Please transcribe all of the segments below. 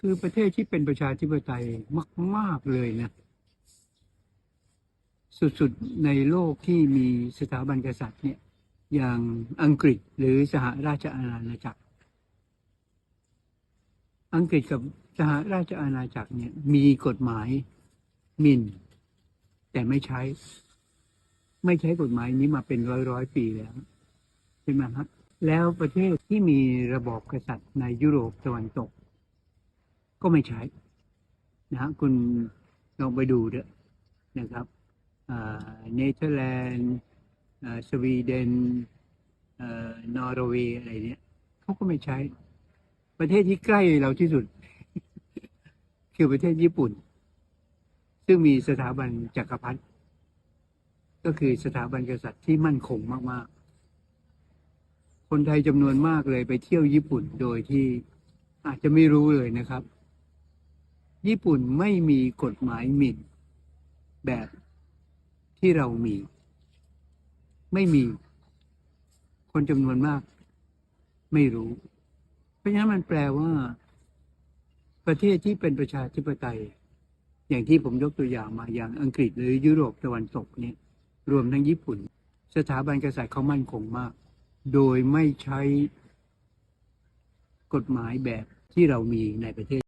คือประเทศที่เป็นประชาธิปไตยมาก ๆ เลยนะ สุด ๆ ในโลกที่มีสถาบันกษัตริย์เนี่ย อย่างอังกฤษหรือสหราชอาณาจักร อังกฤษกับสหราชอาณาจักรเนี่ยมีกฎหมายมินแต่ไม่ใช้ ไม่ใช้กฎหมายนี้มาเป็นร้อยร้อยปีแล้วใช่ไหมครับแล้วประเทศที่มีระบอบกษัตริย์ในยุโรปตะวันตก ก็ไม่ใช้นะฮะคุณลองไปดูเด้อนะครับเนเธอร์แลนด์สวีเดนนอร์เวย์อะไรเนี่ยเขาก็ไม่ใช้ ประเทศที่ใกล้เราที่สุด คือประเทศญี่ปุ่น ซึ่งมีสถาบันจักรพรรดิก็คือสถาบันกษัตริย์ที่มั่นคงมาก ๆ คนไทยจำนวนมากเลยไปเที่ยวญี่ปุ่นโดยที่อาจจะไม่รู้เลยนะครับ ญี่ปุ่นไม่มีกฎหมายหมิ่น แบบที่เรามี ไม่มี คนจำนวนมาก ไม่รู้ เพราะฉะนั้นมันแปลว่า ประเทศที่เป็นประชาธิปไตย อย่างที่ผมยกตัวอย่างมาอย่างอังกฤษหรือยุโรปตะวันตกเนี่ย รวมทั้งญี่ปุ่น สถาบันกษัตริย์เขามั่นคงมาก โดยไม่ใช้กฎหมายแบบที่เรามีในประเทศ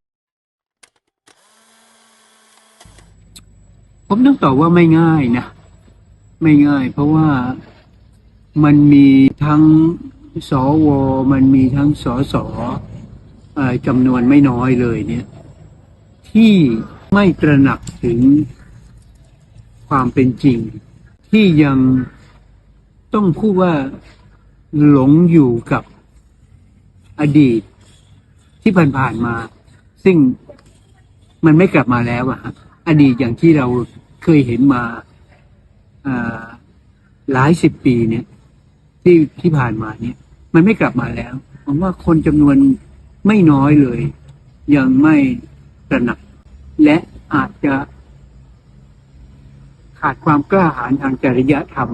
ผมต้องตอบว่าไม่ง่ายนะ ไม่ง่าย เพราะว่ามันมีทั้งสวมันมีทั้งสสเอ่อจำนวนไม่น้อยเลยเนี่ย ที่ไม่ตระหนักถึงความเป็นจริง ที่ยังต้องพูดว่าหลงอยู่กับอดีตที่ผ่านๆมา ซึ่งมันไม่กลับมาแล้วอะฮะอดีตอย่างที่เรา เคยเห็นมาหลายสิบปีเนี่ยที่ที่ผ่านมาเนี่ย มันไม่กลับมาแล้วผมว่าคนจำนวนไม่น้อยเลย ยังไม่ตระหนัก และอาจจะขาดความกล้าหาญทางจริยธรรม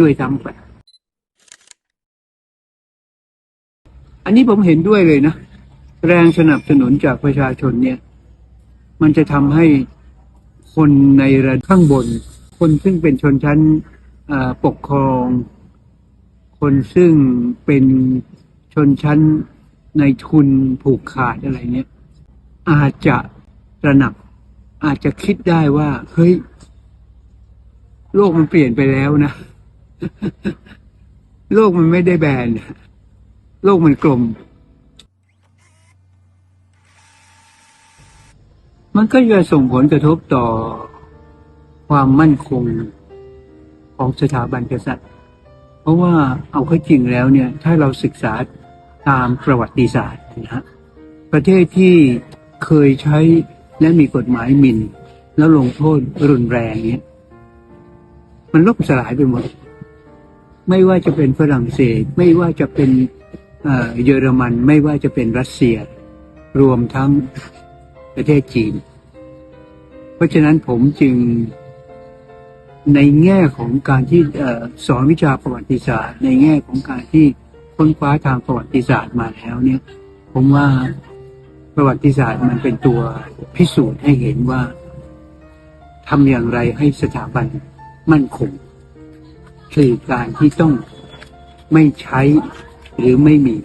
ด้วยซ้ำไปอันนี้ผมเห็นด้วยเลยนะ แรงสนับสนุนจากประชาชนเนี่ย มันจะทำให้ คนในระดับข้างบน คนซึ่งเป็นชนชั้นปกครอง คนซึ่งเป็นชนชั้นในทุนผูกขาดอะไรเนี่ย อาจจะตระหนัก อาจจะคิดได้ว่า เฮ้ย โลกมันเปลี่ยนไปแล้วนะ โลกมันไม่ได้แบน โลกมันกลม มันก็จะส่งผลกระทบต่อความมั่นคงของสถาบันกษัตริย์ เพราะว่าเอาเข้าจริงแล้วเนี่ย ถ้าเราศึกษาตามประวัติศาสตร์นะฮะประเทศที่เคยใช้และมีกฎหมายหมิ่น แล้วลงโทษรุนแรงเนี่ยมันล่มสลายไปหมด ไม่ว่าจะเป็นฝรั่งเศส ไม่ว่าจะเป็นเอ่อเยอรมัน ไม่ว่าจะเป็นรัสเซีย รวมทั้ง ประเทศจีน เพราะฉะนั้นผมจึงในแง่ของการที่อสอนวิชาประวัติศาสตร์ ในแง่ของการที่ค้นคว้าทางประวัติศาสตร์มาแล้วเนี่ย ผมว่าประวัติศาสตร์มันเป็นตัวพิสูจน์ให้เห็นว่าทำอย่างไรให้สถาบันมั่นคงคือการที่ต้องไม่ใช้หรือไม่มี